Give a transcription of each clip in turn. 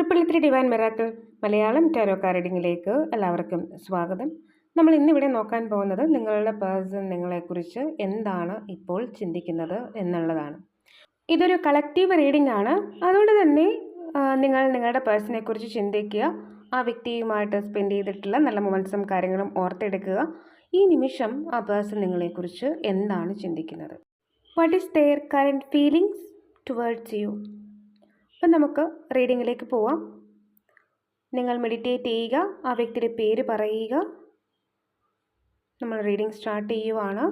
Triple three divine miracle Malayalam tarot കാർഡിങ്ങിലേക്ക് എല്ലാവർക്കും സ്വാഗതം. നമ്മൾ ഇന്നിവിടെ നോക്കാൻ പോകുന്നത് നിങ്ങളുടെ പേഴ്സൺ നിങ്ങളെക്കുറിച്ച് എന്താണ് ഇപ്പോൾ ചിന്തിക്കുന്നത് എന്നുള്ളതാണ്. ഇതൊരു കളക്റ്റീവ് റീഡിംഗ് ആണ്. അതുകൊണ്ട് തന്നെ നിങ്ങൾ നിങ്ങളുടെ പേഴ്സണെക്കുറിച്ച് ചിന്തിക്കുക ആ വ്യക്തിയുമായിട്ട് സ്പെൻഡ് ചെയ്തിട്ടുള്ള നല്ല മൊമെന്റ്സും കാര്യങ്ങളും ഓർത്തെടുക്കുക. ഈ നിമിഷം ആ പേഴ്സൺ നിങ്ങളെക്കുറിച്ച് എന്താണ് ചിന്തിക്കുന്നത്? What is their current feelings towards you അപ്പം നമുക്ക് റീഡിങ്ങിലേക്ക് പോവാം. നിങ്ങൾ മെഡിറ്റേറ്റ് ചെയ്യുക ആ വ്യക്തിയുടെ പേര് പറയുക. നമ്മൾ റീഡിംഗ് സ്റ്റാർട്ട് ചെയ്യുവാണ്.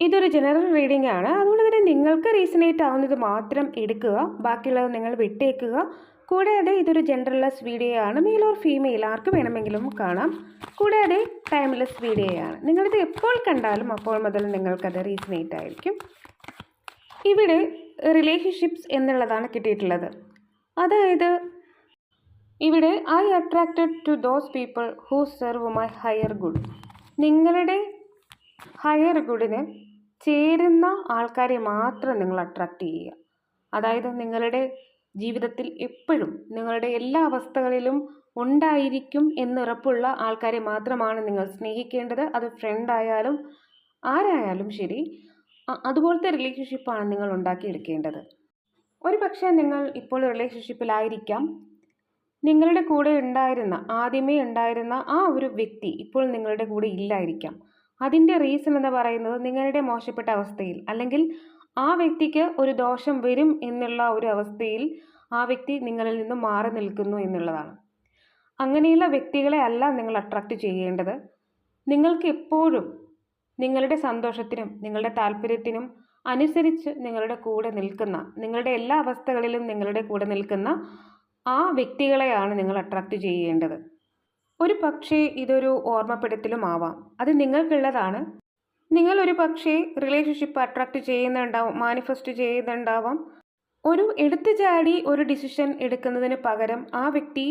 ഇതൊരു ജനറൽ റീഡിംഗ് ആണ്. അതുകൊണ്ട് തന്നെ നിങ്ങൾക്ക് റീസണേറ്റ് ആവുന്നത് മാത്രം എടുക്കുക. ബാക്കിയുള്ളത് നിങ്ങൾ വിട്ടേക്കുക. കൂടാതെ ഇതൊരു ജെൻഡർലെസ് വീഡിയോ ആണ്. മെയിൽ ഓർ ഫീമെയിൽ ആർക്ക് വേണമെങ്കിലും കാണാം. കൂടാതെ ടൈംലെസ് വീഡിയോ ആണ്. നിങ്ങളിത് എപ്പോൾ കണ്ടാലും അപ്പോൾ മുതൽ നിങ്ങൾക്കത് റീസണേറ്റ് ആയിരിക്കും. ഇവിടെ റിലേഷൻഷിപ്സ് എന്നുള്ളതാണ് കിട്ടിയിട്ടുള്ളത്. അതായത് ഇവിടെ I attracted to those people who serve my higher good നിങ്ങളുടെ ഹയർ ഗുഡിന് ചേരുന്ന ആൾക്കാരെ മാത്രം നിങ്ങൾ അട്രാക്റ്റ് ചെയ്യുക. അതായത് നിങ്ങളുടെ ജീവിതത്തിൽ എപ്പോഴും നിങ്ങളുടെ എല്ലാ അവസ്ഥകളിലും ഉണ്ടായിരിക്കും എന്നുറപ്പുള്ള ആൾക്കാരെ മാത്രമാണ് നിങ്ങൾ സ്നേഹിക്കേണ്ടത്. അത് ഫ്രണ്ട് ആയാലും ആരായാലും ശരി അതുപോലത്തെ റിലേഷൻഷിപ്പാണ് നിങ്ങൾ ഉണ്ടാക്കിയെടുക്കേണ്ടത്. ഒരു പക്ഷേ നിങ്ങൾ ഇപ്പോൾ റിലേഷൻഷിപ്പിലായിരിക്കാം നിങ്ങളുടെ കൂടെ ഉണ്ടായിരുന്ന ആദ്യമേ ഉണ്ടായിരുന്ന ആ ഒരു വ്യക്തി ഇപ്പോൾ നിങ്ങളുടെ കൂടെ ഇല്ലായിരിക്കാം. അതിന്റെ റീസൺ എന്ന് പറയുന്നത് നിങ്ങളുടെ മോശപ്പെട്ട അവസ്ഥയിൽ അല്ലെങ്കിൽ ആ വ്യക്തിക്ക് ഒരു ദോഷം വരും എന്നുള്ള ഒരു അവസ്ഥയിൽ ആ വ്യക്തി നിങ്ങളിൽ നിന്ന് മാറി നിൽക്കുന്നു എന്നുള്ളതാണ്. അങ്ങനെയുള്ള വ്യക്തികളെ അല്ല നിങ്ങൾ അട്രാക്റ്റ് ചെയ്യേണ്ടത്. നിങ്ങൾക്ക് എപ്പോഴും നിങ്ങളുടെ സന്തോഷത്തിനും നിങ്ങളുടെ താല്പര്യത്തിനും അനുസരിച്ച് നിങ്ങളുടെ കൂടെ നിൽക്കുന്ന നിങ്ങളുടെ എല്ലാ അവസ്ഥകളിലും നിങ്ങളുടെ കൂടെ നിൽക്കുന്ന ആ വ്യക്തികളെയാണ് നിങ്ങൾ അട്രാക്റ്റ് ചെയ്യേണ്ടത്. ഒരു പക്ഷേ ഇതൊരു ഓർമ്മപ്പെടുത്തലും ആവാം. അത് നിങ്ങൾക്കുള്ളതാണ്. നിങ്ങൾ ഒരു പക്ഷേ റിലേഷൻഷിപ്പ് അട്രാക്റ്റ് ചെയ്യുന്നുണ്ടാവും മാനിഫെസ്റ്റ് ചെയ്യുന്നുണ്ടാവാം. ഒരു എടുത്തു ചാടി ഒരു ഡിസിഷൻ എടുക്കുന്നതിന് പകരം ആ വ്യക്തി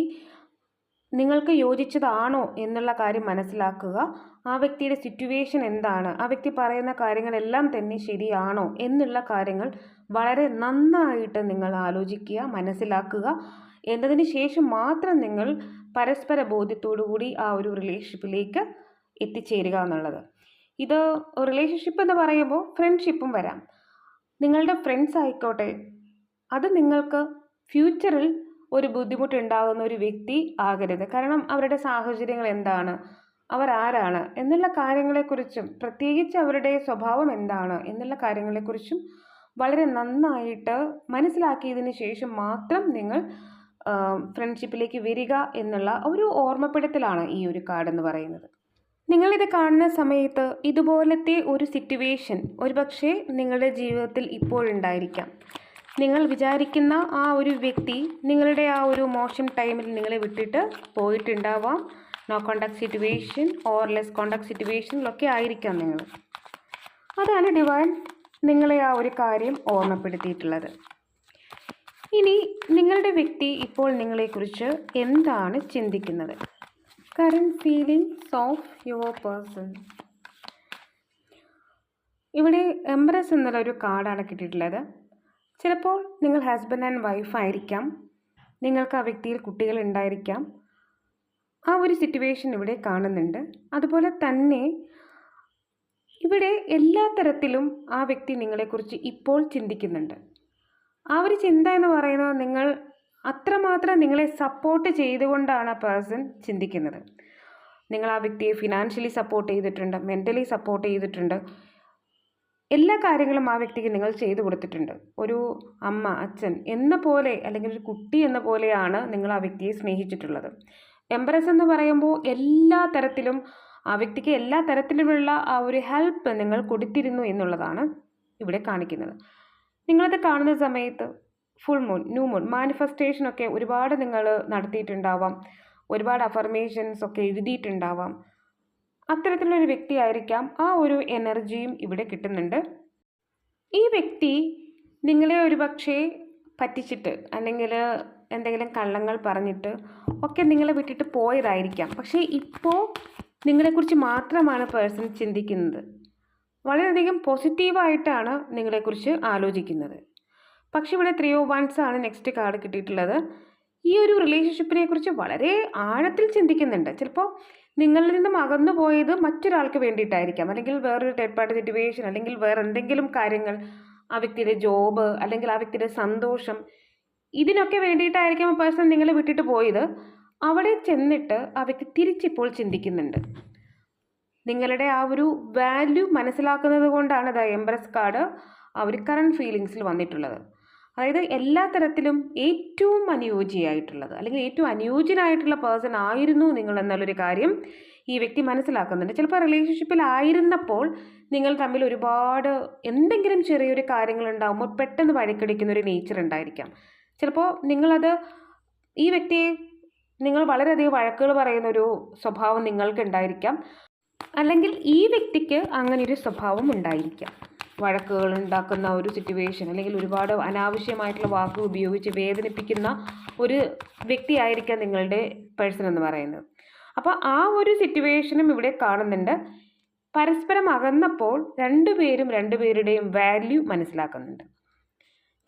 നിങ്ങൾക്ക് യോജിച്ചതാണോ എന്നുള്ള കാര്യം മനസ്സിലാക്കുക. ആ വ്യക്തിയുടെ സിറ്റുവേഷൻ എന്താണ്? ആ വ്യക്തി പറയുന്ന കാര്യങ്ങളെല്ലാം തന്നെ ശരിയാണോ എന്നുള്ള കാര്യങ്ങൾ വളരെ നന്നായിട്ട് നിങ്ങൾ ആലോചിക്കുക മനസ്സിലാക്കുക. എന്നതിന് ശേഷം മാത്രം നിങ്ങൾ പരസ്പര ബോധ്യത്തോടുകൂടി ആ ഒരു റിലേഷൻഷിപ്പിലേക്ക് എത്തിച്ചേരുക എന്നുള്ളത്. ഇത് റിലേഷൻഷിപ്പ് എന്ന് പറയുമ്പോൾ ഫ്രണ്ട്ഷിപ്പും വരാം. നിങ്ങളുടെ ഫ്രണ്ട്സ് ആയിക്കോട്ടെ. അത് നിങ്ങൾക്ക് ഫ്യൂച്ചറിൽ ഒരു ബുദ്ധിമുട്ടുണ്ടാകുന്ന ഒരു വ്യക്തി ആകരുത്. കാരണം അവരുടെ സാഹചര്യങ്ങൾ എന്താണ്? അവർ ആരാണ്? എന്നുള്ള കാര്യങ്ങളെക്കുറിച്ചും പ്രത്യേകിച്ച് അവരുടെ സ്വഭാവം എന്താണ്? എന്നുള്ള കാര്യങ്ങളെക്കുറിച്ചും വളരെ നന്നായിട്ട് മനസ്സിലാക്കിയതിന് ശേഷം മാത്രം നിങ്ങൾ ഫ്രണ്ട്ഷിപ്പിലേക്ക് വരിക എന്നുള്ള ഒരു ഓർമ്മപ്പെടുത്തലാണ് ഈ ഒരു കാർഡ് എന്ന് പറയുന്നത്. നിങ്ങളിത് കാണുന്ന സമയത്ത് ഇതുപോലത്തെ ഒരു സിറ്റുവേഷൻ ഒരുപക്ഷെ നിങ്ങളുടെ ജീവിതത്തിൽ ഇപ്പോഴുണ്ടായിരിക്കാം നിങ്ങൾ വിചാരിക്കുന്ന ആ ഒരു വ്യക്തി നിങ്ങളുടെ ആ ഒരു മോശം ടൈമിൽ നിങ്ങളെ വിട്ടിട്ട് പോയിട്ടുണ്ടാവാം. No contact situation or less contact സിറ്റുവേഷനിലൊക്കെ ആയിരിക്കാം നിങ്ങൾ. അതാണ് ഡിവൈൻ നിങ്ങളെ ആ ഒരു കാര്യം ഓർമ്മപ്പെടുത്തിയിട്ടുള്ളത്. ഇനി നിങ്ങളുടെ വ്യക്തി ഇപ്പോൾ നിങ്ങളെക്കുറിച്ച് എന്താണ് ചിന്തിക്കുന്നത്? Current feelings of your person ഇവിടെ എംബ്രസ് എന്നുള്ള ഒരു കാർഡാണ് കിട്ടിയിട്ടുള്ളത്. ചിലപ്പോൾ നിങ്ങൾ ഹസ്ബൻഡ് ആൻഡ് വൈഫ് ആയിരിക്കാം. നിങ്ങൾക്ക് ആ വ്യക്തിയിൽ കുട്ടികൾ ഉണ്ടായിരിക്കാം. ആ ഒരു സിറ്റുവേഷൻ ഇവിടെ കാണുന്നുണ്ട്. അതുപോലെ തന്നെ ഇവിടെ എല്ലാ തരത്തിലും ആ വ്യക്തി നിങ്ങളെക്കുറിച്ച് ഇപ്പോൾ ചിന്തിക്കുന്നുണ്ട്. ആ ഒരു ചിന്ത എന്ന് പറയുന്നത് നിങ്ങൾ അത്രമാത്രം നിങ്ങളെ സപ്പോർട്ട് ചെയ്തുകൊണ്ടാണ് ആ പേഴ്സൺ ചിന്തിക്കുന്നത്. നിങ്ങൾ ആ വ്യക്തിയെ ഫിനാൻഷ്യലി സപ്പോർട്ട് ചെയ്തിട്ടുണ്ട് മെന്റലി സപ്പോർട്ട് ചെയ്തിട്ടുണ്ട്. എല്ലാ കാര്യങ്ങളും ആ വ്യക്തിക്ക് നിങ്ങൾ ചെയ്തു കൊടുത്തിട്ടുണ്ട്. ഒരു അമ്മ അച്ഛൻ എന്ന പോലെ അല്ലെങ്കിൽ ഒരു കുട്ടി എന്ന പോലെയാണ് നിങ്ങൾ ആ വ്യക്തിയെ സ്നേഹിച്ചിട്ടുള്ളത്. എംബ്രസ് എന്ന് പറയുമ്പോൾ എല്ലാ തരത്തിലും ആ വ്യക്തിക്ക് എല്ലാ തരത്തിലുമുള്ള ആ ഒരു ഹെൽപ്പ് നിങ്ങൾ കൊടുത്തിരുന്നു എന്നുള്ളതാണ് ഇവിടെ കാണിക്കുന്നത്. നിങ്ങളത് കാണുന്ന സമയത്ത് full moon new moon manifestation ഒക്കെ ഒരുപാട് നിങ്ങൾ നടത്തിയിട്ടുണ്ടാവാം. ഒരുപാട് അഫർമേഷൻസ് ഒക്കെ എഴുതിയിട്ടുണ്ടാവാം. അത്തരത്തിലുള്ളൊരു വ്യക്തിയായിരിക്കാം ആ ഒരു എനർജിയും ഇവിടെ കിട്ടുന്നുണ്ട്. ഈ വ്യക്തി നിങ്ങളെ ഒരു പക്ഷേ പറ്റിച്ചിട്ട് അല്ലെങ്കിൽ എന്തെങ്കിലും കള്ളങ്ങൾ പറഞ്ഞിട്ട് ഒക്കെ നിങ്ങളെ വിട്ടിട്ട് പോയതായിരിക്കാം. പക്ഷേ ഇപ്പോൾ നിങ്ങളെക്കുറിച്ച് മാത്രമാണ് പേഴ്സൺ ചിന്തിക്കുന്നത്. വളരെയധികം പോസിറ്റീവായിട്ടാണ് നിങ്ങളെക്കുറിച്ച് ആലോചിക്കുന്നത്. പക്ഷേ ഇവിടെ ത്രീ ഓ വൺസ് ആണ് നെക്സ്റ്റ് കാർഡ് കിട്ടിയിട്ടുള്ളത്. ഈ ഒരു റിലേഷൻഷിപ്പിനെ കുറിച്ച് വളരെ ആഴത്തിൽ ചിന്തിക്കുന്നുണ്ട്. ചിലപ്പോൾ നിങ്ങളിൽ നിന്നും അകന്നു പോയത് മറ്റൊരാൾക്ക് വേണ്ടിയിട്ടായിരിക്കാം. അല്ലെങ്കിൽ വേറൊരു തേർഡ് പാർട്ടി സിറ്റുവേഷൻ അല്ലെങ്കിൽ വേറെ എന്തെങ്കിലും കാര്യങ്ങൾ ആ വ്യക്തിയുടെ ജോബ് അല്ലെങ്കിൽ ആ വ്യക്തിയുടെ സന്തോഷം ഇതിനൊക്കെ വേണ്ടിയിട്ടായിരിക്കും ആ പേഴ്സൺ നിങ്ങളെ വിട്ടിട്ട് പോയത്. അവിടെ ചെന്നിട്ട് ആ വ്യക്തി തിരിച്ചിപ്പോൾ ചിന്തിക്കുന്നുണ്ട്. നിങ്ങളുടെ ആ ഒരു വാല്യൂ മനസ്സിലാക്കുന്നത് കൊണ്ടാണ് ദ എംബ്രസ് കാർഡ് ആ ഒരു കറണ്ട് ഫീലിങ്സിൽ വന്നിട്ടുള്ളത്. അതായത് എല്ലാ തരത്തിലും ഏറ്റവും അനുയോജ്യയായിട്ടുള്ളത് അല്ലെങ്കിൽ ഏറ്റവും അനുയോജ്യനായിട്ടുള്ള പേഴ്സൺ ആയിരുന്നു നിങ്ങൾ എന്നുള്ളൊരു കാര്യം ഈ വ്യക്തി മനസ്സിലാക്കുന്നുണ്ട്. ചിലപ്പോൾ റിലേഷൻഷിപ്പിൽ ആയിരുന്നപ്പോൾ നിങ്ങൾ തമ്മിൽ ഒരുപാട് എന്തെങ്കിലും ചെറിയൊരു കാര്യങ്ങൾ ഉണ്ടാകുമ്പോൾ പെട്ടെന്ന് വഴക്കടിക്കുന്ന ഒരു നേച്ചർ ഉണ്ടായിരിക്കാം. ചിലപ്പോൾ നിങ്ങളത് ഈ വ്യക്തിയെ നിങ്ങൾ വളരെയധികം വഴക്കുകൾ പറയുന്ന ഒരു സ്വഭാവം നിങ്ങൾക്ക് ഉണ്ടായിരിക്കാം അല്ലെങ്കിൽ ഈ വ്യക്തിക്ക് അങ്ങനെ ഒരു സ്വഭാവം ഉണ്ടായിരിക്കാം. വഴക്കുകൾ ഉണ്ടാക്കുന്ന ഒരു സിറ്റുവേഷൻ അല്ലെങ്കിൽ ഒരുപാട് അനാവശ്യമായിട്ടുള്ള വാക്കുകൾ ഉപയോഗിച്ച് വേദനിപ്പിക്കുന്ന ഒരു വ്യക്തിയായിരിക്കാം നിങ്ങളുടെ പേഴ്സൺ എന്ന് പറയുന്നത്. അപ്പോൾ ആ ഒരു സിറ്റുവേഷനും ഇവിടെ കാണുന്നുണ്ട്. പരസ്പരം അകന്നപ്പോൾ രണ്ടുപേരും രണ്ടുപേരുടെയും വാല്യൂ മനസ്സിലാക്കുന്നുണ്ട്.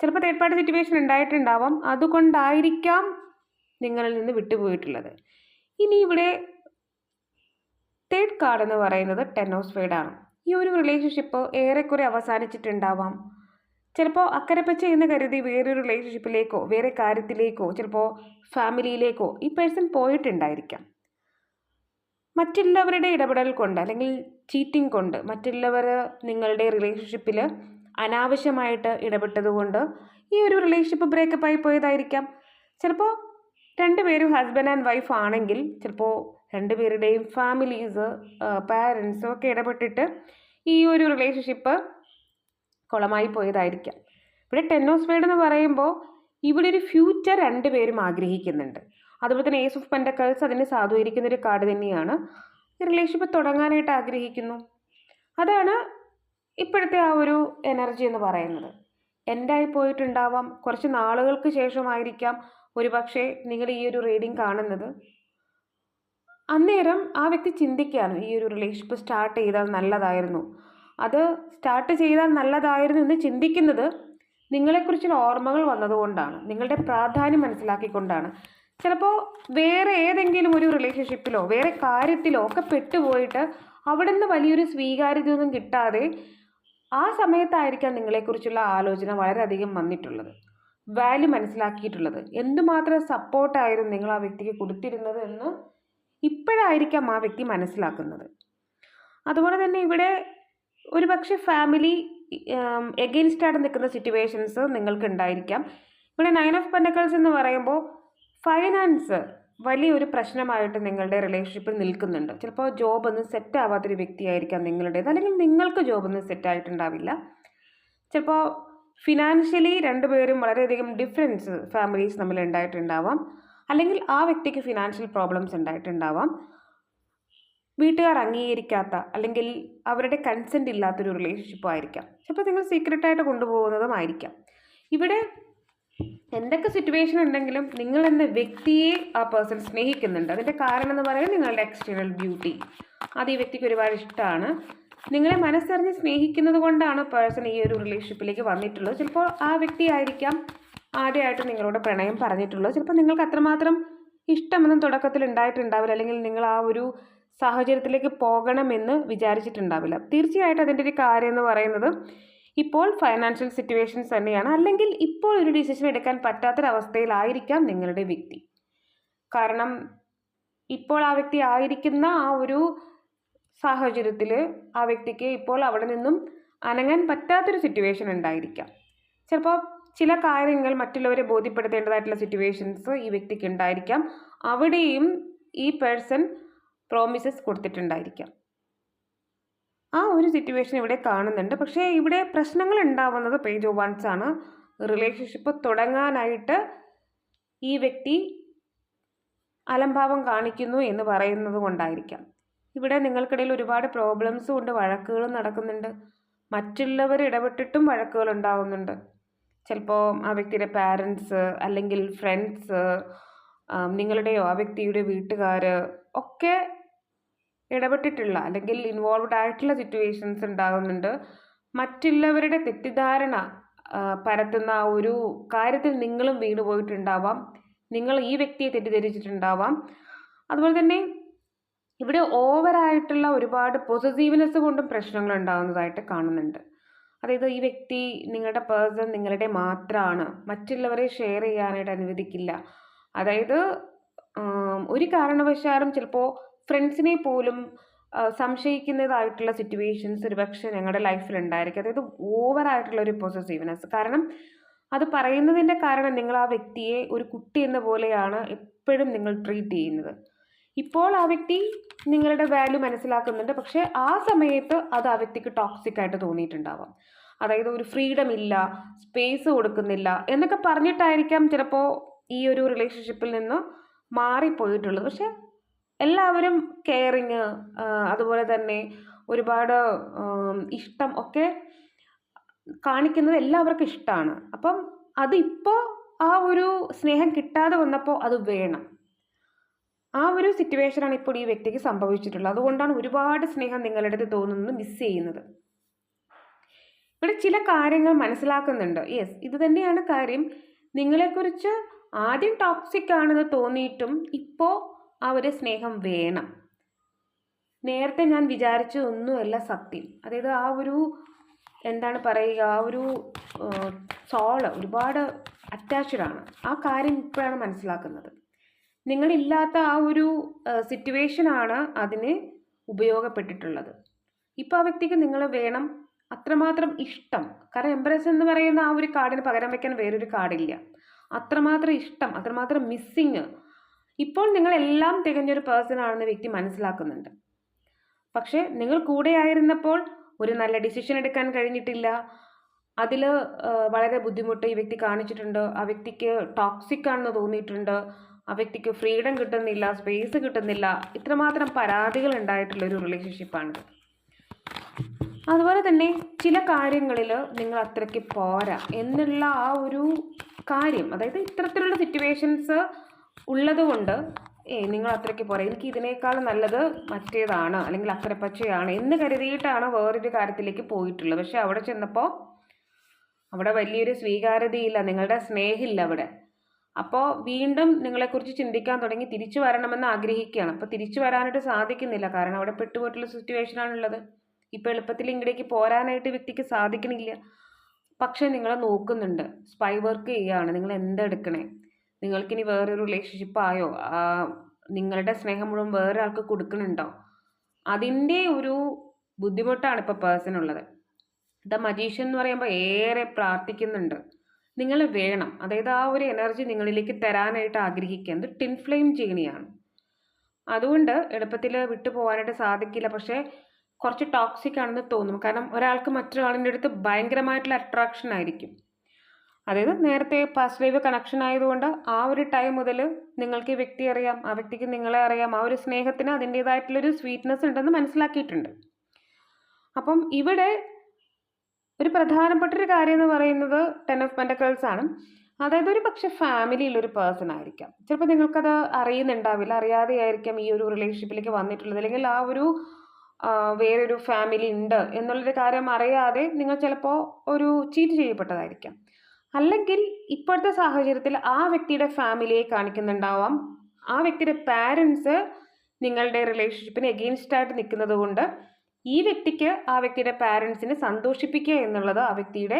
ചിലപ്പോൾ തേർഡ് പാർട്ടി സിറ്റുവേഷൻ ഉണ്ടായിട്ടുണ്ടാവാം. അതുകൊണ്ടായിരിക്കാം നിങ്ങളിൽ നിന്ന് വിട്ടുപോയിട്ടുള്ളത്. ഇനി ഇവിടെ തേർഡ് കാർഡ് എന്ന് പറയുന്നത് ടെൻ ഓഫ് ഈ ഒരു റിലേഷൻഷിപ്പ് ഏറെക്കുറെ അവസാനിച്ചിട്ടുണ്ടാവാം. ചിലപ്പോൾ അക്കരപ്പച്ച എന്ന് കരുതി വേറൊരു റിലേഷൻഷിപ്പിലേക്കോ വേറെ കാര്യത്തിലേക്കോ ചിലപ്പോൾ ഫാമിലിയിലേക്കോ ഈ പേഴ്സൺ പോയിട്ടുണ്ടായിരിക്കാം. മറ്റുള്ളവരുടെ ഇടപെടൽ കൊണ്ട് അല്ലെങ്കിൽ ചീറ്റിംഗ് കൊണ്ട് മറ്റുള്ളവർ നിങ്ങളുടെ റിലേഷൻഷിപ്പിൽ അനാവശ്യമായിട്ട് ഇടപെട്ടതുകൊണ്ട് ഈ ഒരു റിലേഷൻഷിപ്പ് ബ്രേക്കപ്പ് ആയി പോയതായിരിക്കാം. ചിലപ്പോൾ രണ്ടുപേരും ഹസ്ബൻഡ് ആൻഡ് വൈഫ് ആണെങ്കിൽ ചിലപ്പോൾ രണ്ടുപേരുടെയും ഫാമിലീസ് പാരൻസും ഒക്കെ ഇടപെട്ടിട്ട് ഈ ഒരു റിലേഷൻഷിപ്പ് കുളമായി പോയതായിരിക്കാം. ഇവിടെ സ്പേഡ് എന്ന് പറയുമ്പോൾ ഇവിടെ ഒരു ഫ്യൂച്ചർ രണ്ടുപേരും ആഗ്രഹിക്കുന്നുണ്ട്. അതുപോലെ തന്നെ ഏസ് ഓഫ് പെൻഡക്കൾസ് അതിനെ സാധൂകരിക്കുന്ന ഒരു കാർഡ് തന്നെയാണ്. ഈ റിലേഷൻഷിപ്പ് തുടങ്ങാനായിട്ട് ആഗ്രഹിക്കുന്നു. അതാണ് ഇപ്പോഴത്തെ ആ ഒരു എനർജി എന്ന് പറയുന്നത്. എൻഡായി പോയിട്ടുണ്ടാവാം. കുറച്ച് നാളുകൾക്ക് ശേഷമായിരിക്കാം ഒരുപക്ഷെ നിങ്ങൾ ഈ ഒരു റീഡിംഗ് കാണുന്നത്. അന്നേരം ആ വ്യക്തി ചിന്തിക്കുകയാണ് ഈ ഒരു റിലേഷൻഷിപ്പ് സ്റ്റാർട്ട് ചെയ്താൽ നല്ലതായിരുന്നു. അത് സ്റ്റാർട്ട് ചെയ്താൽ നല്ലതായിരുന്നു എന്ന് ചിന്തിക്കുന്നത് നിങ്ങളെക്കുറിച്ചുള്ള ഓർമ്മകൾ വന്നതുകൊണ്ടാണ് നിങ്ങളുടെ പ്രാധാന്യം മനസ്സിലാക്കിക്കൊണ്ടാണ്. ചിലപ്പോൾ വേറെ ഏതെങ്കിലും ഒരു റിലേഷൻഷിപ്പിലോ വേറെ കാര്യത്തിലോ ഒക്കെ പെട്ടുപോയിട്ട് അവിടെ നിന്ന് വലിയൊരു സ്വീകാര്യതയൊന്നും കിട്ടാതെ ആ സമയത്തായിരിക്കാം നിങ്ങളെക്കുറിച്ചുള്ള ആലോചന വളരെയധികം വന്നിട്ടുള്ളത് വാല്യൂ മനസ്സിലാക്കിയിട്ടുള്ളത്. എന്തുമാത്രം സപ്പോർട്ടായിരുന്നു നിങ്ങൾ ആ വ്യക്തിക്ക് കൊടുത്തിരുന്നത് എന്ന് ഇപ്പോഴായിരിക്കാം ആ വ്യക്തി മനസ്സിലാക്കുന്നത്. അതുപോലെ തന്നെ ഇവിടെ ഒരുപക്ഷെ ഫാമിലി എഗെയിൻസ്റ്റായിട്ട് നിൽക്കുന്ന സിറ്റുവേഷൻസ് നിങ്ങൾക്ക് ഉണ്ടായിരിക്കാം ഇവിടെ നയൻ ഓഫ് പെൻഡക്കൾസ് എന്ന് പറയുമ്പോൾ ഫൈനാൻസ് വലിയൊരു പ്രശ്നമായിട്ട് നിങ്ങളുടെ റിലേഷൻഷിപ്പിൽ നിൽക്കുന്നുണ്ട്. ചിലപ്പോൾ ജോബ് ഒന്നും സെറ്റ് ആവാത്തൊരു വ്യക്തിയായിരിക്കാം നിങ്ങളുടേത്. അല്ലെങ്കിൽ നിങ്ങൾക്ക് ജോബ് ഒന്നും സെറ്റ് ആയിട്ടുണ്ടാവില്ല. ചിലപ്പോൾ ഫിനാൻഷ്യലി രണ്ടുപേരും വളരെയധികം ഡിഫറൻസ് ഫാമിലീസ് തമ്മിൽ ഉണ്ടായിട്ടുണ്ടാവാം. അല്ലെങ്കിൽ ആ വ്യക്തിക്ക് ഫിനാൻഷ്യൽ പ്രോബ്ലംസ് ഉണ്ടായിട്ടുണ്ടാവാം. വീട്ടുകാർ അംഗീകരിക്കാത്ത അല്ലെങ്കിൽ അവരുടെ കൺസെന്റ് ഇല്ലാത്തൊരു റിലേഷൻഷിപ്പ് ആയിരിക്കാം. ചിലപ്പോൾ നിങ്ങൾ സീക്രട്ടായിട്ട് കൊണ്ടുപോകുന്നതും ആയിരിക്കാം. ഇവിടെ എന്തൊക്കെ സിറ്റുവേഷൻ ഉണ്ടെങ്കിലും നിങ്ങൾ എന്ന വ്യക്തിയെ ആ പേഴ്സൺ സ്നേഹിക്കുന്നുണ്ട്. അതിന്റെ കാരണം എന്ന് പറയുന്നത് നിങ്ങളുടെ എക്സ്റ്റേണൽ ബ്യൂട്ടി അത് ഈ വ്യക്തിക്ക് ഒരുപാട് ഇഷ്ടമാണ് നിങ്ങളെ മനസ്സറിഞ്ഞ് സ്നേഹിക്കുന്നത് കൊണ്ടാണ് പേഴ്സൺ ഈ ഒരു റിലേഷൻഷിപ്പിലേക്ക് വന്നിട്ടുള്ളത്. ചിലപ്പോൾ ആ വ്യക്തി ആയിരിക്കാം ആദ്യമായിട്ട് നിങ്ങളോട് പ്രണയം പറഞ്ഞിട്ടുള്ളത് ചിലപ്പോൾ നിങ്ങൾക്ക് അത്രമാത്രം ഇഷ്ടമെന്നും തുടക്കത്തിൽ ഉണ്ടായിട്ടുണ്ടാവില്ല. അല്ലെങ്കിൽ നിങ്ങൾ ആ ഒരു സാഹചര്യത്തിലേക്ക് പോകണമെന്ന് വിചാരിച്ചിട്ടുണ്ടാവില്ല. തീർച്ചയായിട്ടും അതിന്റെ ഒരു കാര്യം എന്ന് പറയുന്നത് ഇപ്പോൾ ഫൈനാൻഷ്യൽ സിറ്റുവേഷൻസ് തന്നെയാണ്. അല്ലെങ്കിൽ ഇപ്പോൾ ഒരു ഡിസിഷൻ എടുക്കാൻ പറ്റാത്തൊരവസ്ഥയിലായിരിക്കാം നിങ്ങളുടെ വ്യക്തി. കാരണം ഇപ്പോൾ ആ വ്യക്തി ആയിരിക്കുന്ന ആ ഒരു സാഹചര്യത്തിൽ ആ വ്യക്തിക്ക് ഇപ്പോൾ അവിടെ നിന്നും അനങ്ങാൻ പറ്റാത്തൊരു സിറ്റുവേഷൻ ഉണ്ടായിരിക്കാം. ചിലപ്പോൾ ചില കാര്യങ്ങൾ മറ്റുള്ളവരെ ബോധ്യപ്പെടുത്തേണ്ടതായിട്ടുള്ള സിറ്റുവേഷൻസ് ഈ വ്യക്തിക്ക് ഉണ്ടായിരിക്കാം. അവിടെയും ഈ പേഴ്സൺ പ്രോമിസസ് കൊടുത്തിട്ടുണ്ടായിരിക്കാം. ആ ഒരു സിറ്റുവേഷൻ ഇവിടെ കാണുന്നുണ്ട്. പക്ഷേ ഇവിടെ പ്രശ്നങ്ങൾ ഉണ്ടാവുന്നത് പേജ് ഓഫ് വൺസ് ആണ്. റിലേഷൻഷിപ്പ് തുടങ്ങാനായിട്ട് ഈ വ്യക്തി അലംഭാവം കാണിക്കുന്നു എന്ന് പറയുന്നത് കൊണ്ടായിരിക്കാം. ഇവിടെ നിങ്ങൾക്കിടയിൽ ഒരുപാട് പ്രോബ്ലംസും ഉണ്ട് വഴക്കുകളും നടക്കുന്നുണ്ട്. മറ്റുള്ളവർ ഇടപെട്ടിട്ടും വഴക്കുകൾ ഉണ്ടാവുന്നുണ്ട്. ചിലപ്പോൾ ആ വ്യക്തിയുടെ പാരൻസ് അല്ലെങ്കിൽ ഫ്രണ്ട്സ് നിങ്ങളുടെയോ ആ വ്യക്തിയുടെ വീട്ടുകാർ ഒക്കെ ഇടപെട്ടിട്ടുള്ള അല്ലെങ്കിൽ ഇൻവോൾവ്ഡ് ആയിട്ടുള്ള സിറ്റുവേഷൻസ് ഉണ്ടാകുന്നുണ്ട്. മറ്റുള്ളവരുടെ തെറ്റിദ്ധാരണ പരത്തുന്ന ആ ഒരു കാര്യത്തിൽ നിങ്ങളും വീണ് പോയിട്ടുണ്ടാവാം. നിങ്ങൾ ഈ വ്യക്തിയെ തെറ്റിദ്ധരിച്ചിട്ടുണ്ടാവാം. അതുപോലെ തന്നെ ഇവിടെ ഓവറായിട്ടുള്ള ഒരുപാട് പൊസസീവ്നെസ് കൊണ്ടും പ്രശ്നങ്ങൾ ഉണ്ടാകുന്നതായിട്ട് കാണുന്നുണ്ട്. അതായത് ഈ വ്യക്തി നിങ്ങളുടെ പേഴ്സൺ നിങ്ങളുടെ മാത്രമാണ് മറ്റുള്ളവരെ ഷെയർ ചെയ്യാനായിട്ട് അനുവദിക്കില്ല. അതായത് ഒരു കാരണവശാലും ചിലപ്പോൾ ഫ്രണ്ട്സിനെ പോലും സംശയിക്കുന്നതായിട്ടുള്ള സിറ്റുവേഷൻസ് ഒരുപക്ഷെ ഞങ്ങളുടെ ലൈഫിൽ ഉണ്ടായിരിക്കും. അതായത് ഓവറായിട്ടുള്ള ഒരു പൊസസീവ്നെസ് കാരണം അത് പറയുന്നതിന്റെ കാരണം നിങ്ങൾ ആ വ്യക്തിയെ ഒരു കുട്ടി എന്ന പോലെയാണ് എപ്പോഴും നിങ്ങൾ ട്രീറ്റ് ചെയ്യുന്നത്. ഇപ്പോൾ ആ വ്യക്തി നിങ്ങളുടെ വാല്യൂ മനസ്സിലാക്കുന്നുണ്ട്. പക്ഷേ ആ സമയത്ത് അത് ആ വ്യക്തിക്ക് ടോക്സിക് ആയിട്ട് തോന്നിയിട്ടുണ്ടാവാം. അതായത് ഒരു ഫ്രീഡം ഇല്ല സ്പേസ് കൊടുക്കുന്നില്ല എന്നൊക്കെ പറഞ്ഞിട്ടായിരിക്കാം ചിലപ്പോൾ ഈ ഒരു റിലേഷൻഷിപ്പിൽ നിന്ന് മാറിപ്പോയിട്ടുള്ളത്. പക്ഷെ എല്ലാവരും കെയറിങ് അതുപോലെ തന്നെ ഒരുപാട് ഇഷ്ടം ഒക്കെ കാണിക്കുന്നത് എല്ലാവർക്കും ഇഷ്ടമാണ് അപ്പം അതിപ്പോൾ ആ ഒരു സ്നേഹം കിട്ടാതെ വന്നപ്പോൾ അത് വേണം. ആ ഒരു സിറ്റുവേഷനാണ് ഇപ്പോൾ ഈ വ്യക്തിക്ക് സംഭവിച്ചിട്ടുള്ളത്. അതുകൊണ്ടാണ് ഒരുപാട് സ്നേഹം നിങ്ങളുടെ അടുത്ത് തോന്നുന്നത് മിസ് ചെയ്യുന്നത്. ഇവിടെ ചില കാര്യങ്ങൾ മനസ്സിലാക്കുന്നുണ്ട്. യെസ് ഇത് തന്നെയാണ് കാര്യം. നിങ്ങളെക്കുറിച്ച് ആദ്യം ടോക്സിക് ആണെന്ന് തോന്നിയിട്ടും ഇപ്പോൾ ആ ഒരു സ്നേഹം വേണം. നേരത്തെ ഞാൻ വിചാരിച്ച ഒന്നുമല്ല സത്യം. അതായത് ആ ഒരു എന്താണ് പറയുക ആ ഒരു സോൾ ഒരുപാട് അറ്റാച്ച്ഡ് ആണ്. ആ കാര്യം ഇപ്പോഴാണ് മനസ്സിലാക്കുന്നത്. നിങ്ങളില്ലാത്ത ആ ഒരു സിറ്റുവേഷനാണ് അതിന് ഉപയോഗപ്പെട്ടിട്ടുള്ളത്. ഇപ്പോൾ ആ വ്യക്തിക്ക് നിങ്ങൾ വേണം അത്രമാത്രം ഇഷ്ടം കാരണം എംബ്രസ് എന്ന് പറയുന്ന ആ ഒരു കാർഡിന് പകരം വയ്ക്കാൻ വേറൊരു കാർഡില്ല. അത്രമാത്രം ഇഷ്ടം അത്രമാത്രം മിസ്സിങ് ഇപ്പോൾ നിങ്ങളെല്ലാം തികഞ്ഞൊരു പേഴ്സൺ ആണെന്ന് വ്യക്തി മനസ്സിലാക്കുന്നുണ്ട്. പക്ഷേ നിങ്ങൾ കൂടെ ആയിരുന്നപ്പോൾ ഒരു നല്ല ഡിസിഷൻ എടുക്കാൻ കഴിഞ്ഞിട്ടില്ല. അതിൽ വളരെ ബുദ്ധിമുട്ട് ഈ വ്യക്തി കാണിച്ചിട്ടുണ്ട്. ആ വ്യക്തിക്ക് ടോക്സിക് ആണെന്ന് തോന്നിയിട്ടുണ്ട്. ആ വ്യക്തിക്ക് ഫ്രീഡം കിട്ടുന്നില്ല സ്പേസ് കിട്ടുന്നില്ല. ഇത്രമാത്രം പരാതികൾ ഉണ്ടായിട്ടുള്ള ഒരു റിലേഷൻഷിപ്പാണിത് അതുപോലെ തന്നെ ചില കാര്യങ്ങളിൽ നിങ്ങൾ അത്രയ്ക്ക് പോരാ എന്നുള്ള ആ ഒരു കാര്യം അതായത് ഇത്തരത്തിലുള്ള സിറ്റുവേഷൻസ് ഉള്ളതുകൊണ്ട് ഏ നിങ്ങൾ അത്രയ്ക്ക് പോരാ. എനിക്ക് ഇതിനേക്കാൾ നല്ലത് മറ്റേതാണ് അല്ലെങ്കിൽ അത്ര പച്ചയാണ് എന്ന് കരുതിയിട്ടാണ് വേറൊരു കാര്യത്തിലേക്ക് പോയിട്ടുള്ളത്. പക്ഷെ അവിടെ ചെന്നപ്പോൾ അവിടെ വലിയൊരു സ്വീകാര്യതയില്ല നിങ്ങളുടെ സ്നേഹമില്ല അവിടെ. അപ്പോൾ വീണ്ടും നിങ്ങളെക്കുറിച്ച് ചിന്തിക്കാൻ തുടങ്ങി തിരിച്ചു വരണമെന്ന് ആഗ്രഹിക്കുകയാണ്. അപ്പോൾ തിരിച്ചു വരാനായിട്ട് സാധിക്കുന്നില്ല. കാരണം അവിടെ പെട്ടുപോയിട്ടുള്ള സിറ്റുവേഷനാണുള്ളത്. ഇപ്പോൾ എളുപ്പത്തിൽ ഇങ്ങടേക്ക് പോരാനായിട്ട് വ്യക്തിക്ക് സാധിക്കണില്ല. പക്ഷേ നിങ്ങളെ നോക്കുന്നുണ്ട്. സ്പൈ വർക്ക് ചെയ്യുകയാണ്. നിങ്ങൾ എന്തെടുക്കണേ? നിങ്ങൾക്കിനി വേറൊരു റിലേഷൻഷിപ്പ് ആയോ? നിങ്ങളുടെ സ്നേഹം മുഴുവൻ വേറെ ആൾക്ക് കൊടുക്കുന്നുണ്ടോ അതിന്റെ ഒരു ബുദ്ധിമുട്ടാണ് ഇപ്പോൾ പേഴ്സൺ ഉള്ളത്. ദ മജീഷ്യൻ എന്ന് പറയുമ്പോൾ ഏറെ പ്രാർത്ഥിക്കുന്നുണ്ട്. നിങ്ങൾ വേണം. അതായത് ആ ഒരു എനർജി നിങ്ങളിലേക്ക് തരാനായിട്ട് ആഗ്രഹിക്കുന്നത് ടിൻ ഫ്ലെയിം ജീണിയാണ് അതുകൊണ്ട് എളുപ്പത്തിൽ വിട്ടു പോകാനായിട്ട് സാധിക്കില്ല. പക്ഷേ കുറച്ച് ടോക്സിക് ആണെന്ന് തോന്നും. കാരണം ഒരാൾക്ക് മറ്റൊരാളിന്റെ അടുത്ത് ഭയങ്കരമായിട്ടുള്ള അട്രാക്ഷൻ ആയിരിക്കും. അതായത് നേരത്തെ പാസ്റ്റ് ലൈവ് കണക്ഷൻ ആയതുകൊണ്ട് ആ ഒരു ടൈം മുതൽ നിങ്ങൾക്ക് ഈ വ്യക്തി അറിയാം ആ വ്യക്തിക്ക് നിങ്ങളെ അറിയാം ആ ഒരു സ്നേഹത്തിന് അതിന്റേതായിട്ടുള്ളൊരു സ്വീറ്റ്നെസ് ഉണ്ടെന്ന് മനസ്സിലാക്കിയിട്ടുണ്ട്. അപ്പം ഇവിടെ ഒരു പ്രധാനപ്പെട്ട ഒരു കാര്യം എന്ന് പറയുന്നത് ടെൻ ഓഫ് പെന്റക്കിൾസ് ആണ്. അതായത് ഒരു പക്ഷേ ഫാമിലിയിലൊരു പേഴ്സൺ ആയിരിക്കാം. ചിലപ്പോൾ നിങ്ങൾക്കത് അറിയുന്നുണ്ടാവില്ല. അറിയാതെ ആയിരിക്കാം ഈ ഒരു റിലേഷൻഷിപ്പിലേക്ക് വന്നിട്ടുള്ളത്. അല്ലെങ്കിൽ ആ ഒരു വേറൊരു ഫാമിലി ഉണ്ട് എന്നുള്ളൊരു കാര്യം അറിയാതെ നിങ്ങൾ ചിലപ്പോൾ ഒരു ചീറ്റ് ചെയ്യപ്പെട്ടതായിരിക്കാം. അല്ലെങ്കിൽ ഇപ്പോഴത്തെ സാഹചര്യത്തിൽ ആ വ്യക്തിയുടെ ഫാമിലിയെ കാണിക്കുന്നുണ്ടാവാം. ആ വ്യക്തിയുടെ പാരൻസ് നിങ്ങളുടെ റിലേഷൻഷിപ്പിന് എഗെയിൻസ്റ്റ് ആയിട്ട് നിൽക്കുന്നത് കൊണ്ട് ഈ വ്യക്തിക്ക് ആ വ്യക്തിയുടെ പാരൻസിനെ സന്തോഷിപ്പിക്കുക എന്നുള്ളത് ആ വ്യക്തിയുടെ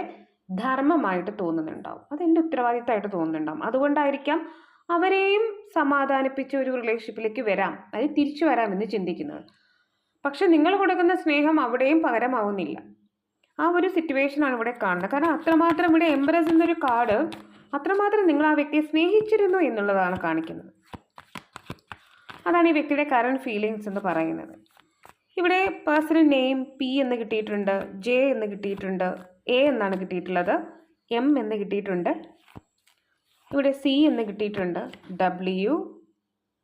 ധർമ്മമായിട്ട് തോന്നുന്നുണ്ടാവും. അതെന്റെ ഉത്തരവാദിത്തമായിട്ട് തോന്നുന്നുണ്ടാവും. അതുകൊണ്ടായിരിക്കാം അവരെയും സമാധാനിപ്പിച്ച് ഒരു റിലേഷൻഷിപ്പിലേക്ക് വരാം. അത് തിരിച്ചു വരാമെന്ന് ചിന്തിക്കുന്നത്. പക്ഷെ നിങ്ങൾ കൊടുക്കുന്ന സ്നേഹം അവിടെയും പകരമാവുന്നില്ല. ആ ഒരു സിറ്റുവേഷനാണ് ഇവിടെ കാണുന്നത്. കാരണം അത്രമാത്രം ഇവിടെ എംബ്രസ് എന്നൊരു കാർഡ് അത്രമാത്രം നിങ്ങൾ ആ വ്യക്തിയെ സ്നേഹിച്ചിരുന്നു എന്നുള്ളതാണ് കാണിക്കുന്നത്. അതാണ് ഈ വ്യക്തിയുടെ കറണ്ട് ഫീലിങ്സ് എന്ന് പറയുന്നത്. ഇവിടെ പേഴ്സണൽ നെയിം പി എന്ന് കിട്ടിയിട്ടുണ്ട് ജെ എന്ന് കിട്ടിയിട്ടുണ്ട് എ എന്നാണ് കിട്ടിയിട്ടുള്ളത് എം എന്ന് കിട്ടിയിട്ടുണ്ട് ഇവിടെ സി എന്ന് കിട്ടിയിട്ടുണ്ട് ഡബ്ല്യു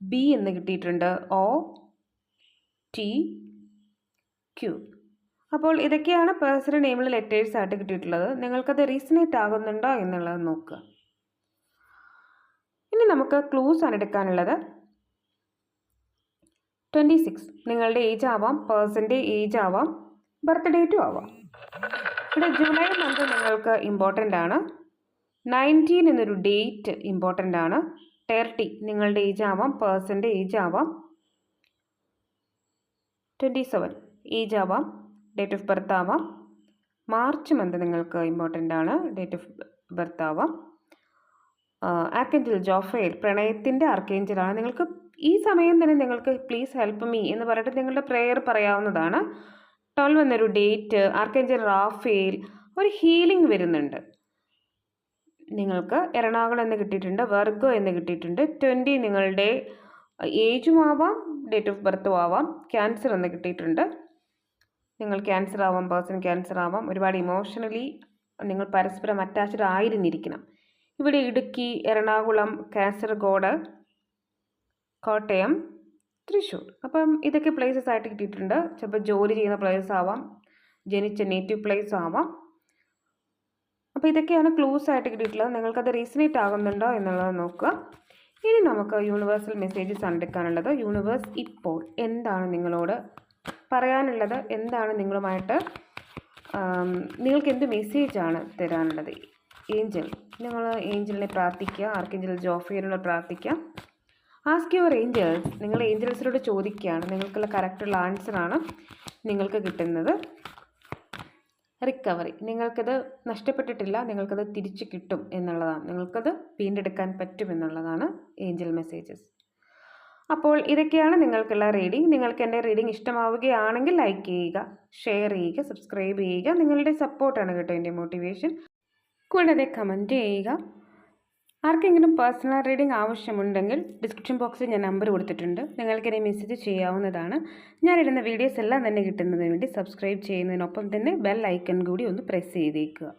ബി എന്ന് കിട്ടിയിട്ടുണ്ട് ഒ ടി ക്യു അപ്പോൾ ഇതൊക്കെയാണ് പേഴ്സണൽ നെയിമിൽ ലെറ്റേഴ്സ് ആയിട്ട് കിട്ടിയിട്ടുള്ളത്. നിങ്ങൾക്കത് റീസണേറ്റ് ആകുന്നുണ്ടോ എന്നുള്ളത് നോക്കുക. ഇനി നമുക്ക് ക്ലൂസ് ആണ് എടുക്കാനുള്ളത്. ട്വന്റി സിക്സ് നിങ്ങളുടെ ഏജ് ആവാം പേഴ്സന്റെ ഏജ് ആവാം ബർത്ത് ഡേറ്റും ആവാം. ഇവിടെ ജൂലൈ മന്ത് നിങ്ങൾക്ക് ഇമ്പോർട്ടന്റ് ആണ്. നയന്റീൻ എന്നൊരു ഡേറ്റ് ഇമ്പോർട്ടന്റ് ആണ്. തേർട്ടി നിങ്ങളുടെ ഏജ് ആവാം പേഴ്സന്റെ ഏജ് ആവാം. ട്വന്റി സെവൻ ഏജ് ആവാം ഡേറ്റ് ഓഫ് ബർത്ത് ആവാം. മാർച്ച് മന്ത് നിങ്ങൾക്ക് ഇമ്പോർട്ടന്റ് ആണ് ഡേറ്റ് ഓഫ് ബർത്ത് ആവാം. ആർക്കേഞ്ചൽ ജോഫേൽ പ്രണയത്തിന്റെ ആർക്കേഞ്ചലാണ് നിങ്ങൾക്ക് ഈ സമയം തന്നെ നിങ്ങൾക്ക് പ്ലീസ് ഹെൽപ്പ് മീ എന്ന് പറഞ്ഞിട്ട് നിങ്ങളുടെ പ്രെയർ പറയാവുന്നതാണ്. ട്വൽവ് എന്നൊരു ഡേറ്റ് ആർക്കേഞ്ചൽ റാഫേൽ ഒരു ഹീലിംഗ് വരുന്നുണ്ട്. നിങ്ങൾക്ക് എറണാകുളം എന്ന് കിട്ടിയിട്ടുണ്ട് വെർഗോ എന്ന് കിട്ടിയിട്ടുണ്ട്. ട്വന്റി നിങ്ങളുടെ ഏജും ആവാം ഡേറ്റ് ഓഫ് ബർത്തും ആവാം ക്യാൻസർ എന്ന് കിട്ടിയിട്ടുണ്ട്. നിങ്ങൾ ക്യാൻസർ ആവാം പേഴ്സൺ ക്യാൻസർ ആവാം ഒരുപാട് ഇമോഷണലി നിങ്ങൾ പരസ്പരം അറ്റാച്ച്ഡ് ആയിരുന്നിരിക്കണം. ഇവിടെ ഇടുക്കി എറണാകുളം കാസർഗോഡ് കോട്ടയം തൃശ്ശൂർ. അപ്പം ഇതൊക്കെ പ്ലേസസ് ആയിട്ട് കിട്ടിയിട്ടുണ്ട്. ചിലപ്പോൾ ജോലി ചെയ്യുന്ന പ്ലേസ് ആവാം. ജനിച്ച നേറ്റീവ് പ്ലേസ് ആവാം. അപ്പോൾ ഇതൊക്കെയാണ് ക്ലൂസ് ആയിട്ട് കിട്ടിയിട്ടുള്ളത്. നിങ്ങൾക്കത് റീസണേറ്റ് ആകുന്നുണ്ടോ എന്നുള്ളത് നോക്കുക. ഇനി നമുക്ക് യൂണിവേഴ്സൽ മെസ്സേജസ് എടുക്കാനുള്ളത് യൂണിവേഴ്സ് ഇപ്പോൾ എന്താണ് നിങ്ങളോട് പറയാനുള്ളത്? എന്താണ് നിങ്ങളുമായിട്ട് നിങ്ങൾക്ക് എന്ത് മെസ്സേജാണ് തരാനുള്ളത്? ഏഞ്ചൽ. നിങ്ങൾ ഏഞ്ചലിനെ പ്രാർത്ഥിക്കുക. ആർക്കേഞ്ചൽ ജോഫിയനോട് പ്രാർത്ഥിക്കുക. ആസ്ക് യുവർ ഏഞ്ചൽസ് നിങ്ങൾ ഏഞ്ചൽസിനോട് ചോദിക്കുകയാണ്. നിങ്ങൾക്കുള്ള കറക്റ്റുള്ള ആൻസറാണ് നിങ്ങൾക്ക് കിട്ടുന്നത്. റിക്കവറി നിങ്ങൾക്കത് നഷ്ടപ്പെട്ടിട്ടില്ല. നിങ്ങൾക്കത് തിരിച്ചു കിട്ടും എന്നുള്ളതാണ്. നിങ്ങൾക്കത് വീണ്ടെടുക്കാൻ പറ്റും എന്നുള്ളതാണ് ഏഞ്ചൽ മെസ്സേജസ് അപ്പോൾ ഇതൊക്കെയാണ് നിങ്ങൾക്കുള്ള റീഡിംഗ് നിങ്ങൾക്ക് എന്റെ റീഡിംഗ് ഇഷ്ടമാവുകയാണെങ്കിൽ ലൈക്ക് ചെയ്യുക ഷെയർ ചെയ്യുക സബ്സ്ക്രൈബ് ചെയ്യുക. നിങ്ങളുടെ സപ്പോർട്ടാണ് കേട്ടോ എന്റെ മോട്ടിവേഷൻ കൂടാതെ കമന്റ് ചെയ്യുക. ആർക്കെങ്കിലും പേഴ്സണൽ റീഡിംഗ് ആവശ്യമുണ്ടെങ്കിൽ ഡിസ്ക്രിപ്ഷൻ ബോക്സിൽ ഞാൻ നമ്പർ കൊടുത്തിട്ടുണ്ട്. നിങ്ങൾക്ക് എന്നെ മെസ്സേജ് ചെയ്യാവുന്നതാണ്. ഞാനിടുന്ന വീഡിയോസ് എല്ലാം തന്നെ കിട്ടുന്നതിന് വേണ്ടി സബ്സ്ക്രൈബ് ചെയ്യുന്നതിനൊപ്പം തന്നെ ബെൽ ഐക്കൺ കൂടി ഒന്ന് പ്രസ് ചെയ്തേക്കുക.